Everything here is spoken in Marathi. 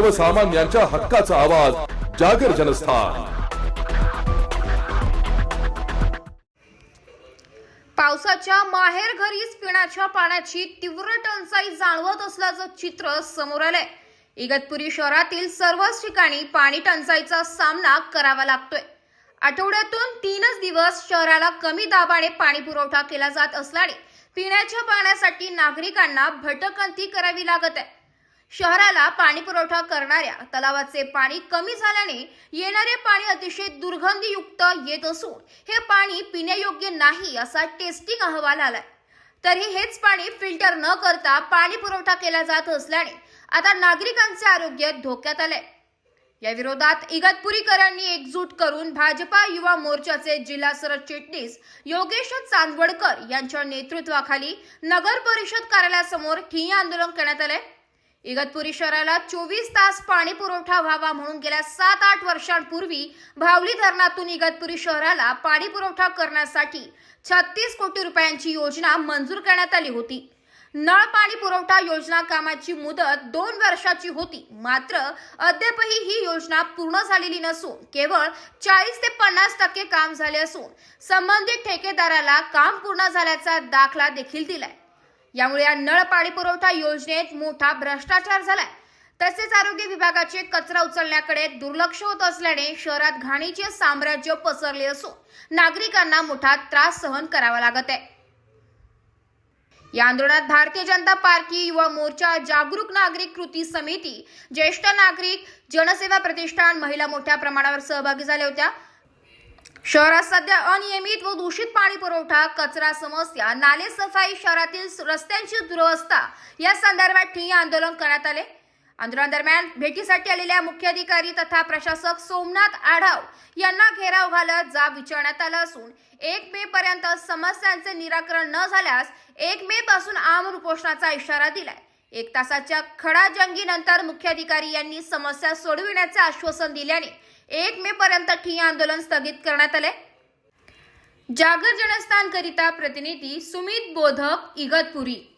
सर्वसामान्यांच्या हक्काचा आवाज जागर जनस्थान. पावसाच्या माहेर घरीच पिण्याच्या पाण्याची तीव्र टंचाई जाणवत असल्याचं चित्र समोर आलंय. इगतपुरी शहरातील सर्वच ठिकाणी पाणी टंचाईचा सामना करावा लागतोय. आठवड्यातून तीनच दिवस शहराला कमी दाबाने पाणी पुरवठा केला जात असल्याने पिण्याच्या पाण्यासाठी नागरिकांना भटकंती करावी लागत आहे. शहराला पाणी पुरवठा करणाऱ्या तलावाचे पाणी कमी झाल्याने येणारे पाणी अतिशय दुर्गंधीयुक्त येत असून हे पाणी पिण्यायोग्य नाही असा टेस्टिंग अहवाल आलाय. तरी हेच पाणी फिल्टर न करता पाणी पुरवठा केला जात असल्याने आता नागरिकांचे आरोग्य धोक्यात आले या विरोधात इगतपुरीकरांनी एकजूट करून भाजपा युवा मोर्चाचे जिल्हा सरचिटणीस योगेश चांदवडकर यांच्या नेतृत्वाखाली नगर परिषद कार्यालयासमोर ठिय्या आंदोलन करण्यात आले इगतपुरी शहराला चोवीस तास पाणी पुरवठा व्हावा म्हणून गेल्या सात आठ वर्षांपूर्वी भावली धरणातून इगतपुरी शहराला पाणी पुरवठा करण्यासाठी छत्तीस कोटी रुपयांची योजना मंजूर करण्यात आली होती. नळ पाणी पुरवठा योजना कामाची मुदत दोन वर्षाची होती. मात्र अद्यापही ही योजना पूर्ण झालेली नसून केवळ चाळीस ते पन्नास टक्के काम झाले असून संबंधित ठेकेदाराला काम पूर्ण झाल्याचा दाखला देखील दिलाय. यामुळे या नळ पाणी पुरवठा योजनेत मोठा भ्रष्टाचार झालाय. तसेच आरोग्य विभागाचे कचरा उचलण्याकडे दुर्लक्ष होत असल्याने शहरात घाणीचे साम्राज्य पसरले असून नागरिकांना मोठा त्रास सहन करावा लागत आहे. या आंदोलनात भारतीय जनता पार्टी युवा मोर्चा जागरूक नागरिक कृती समिती ज्येष्ठ नागरिक जनसेवा प्रतिष्ठान महिला मोठ्या प्रमाणावर सहभागी झाल्या होत्या. शहरात सध्या अनियमित व दूषित पाणी पुरवठा कचरा समस्या नाले सफाई शहरातील रस्त्यांची दुरवस्था या संदर्भात ठिय्या आंदोलन करण्यात आले. आंदोलनादरम्यान भेटीसाठी आलेल्या मुख्याधिकारी तथा प्रशासक सोमनाथ आढाव यांना घेराव घालत जाब विचारण्यात आला असून एक मे पर्यंत समस्यांचे निराकरण न झाल्यास एक मे पासून आम उपोषणाचा इशारा दिलाय. एक तासाच्या खडाजंगीनंतर मुख्याधिकारी यांनी समस्या सोडविण्याचे आश्वासन दिल्याने एक मे पर्यंत ठिय्या आंदोलन स्थगित करण्यात आले. जागर जनस्थान करिता प्रतिनिधी सुमित बोधक इगतपुरी.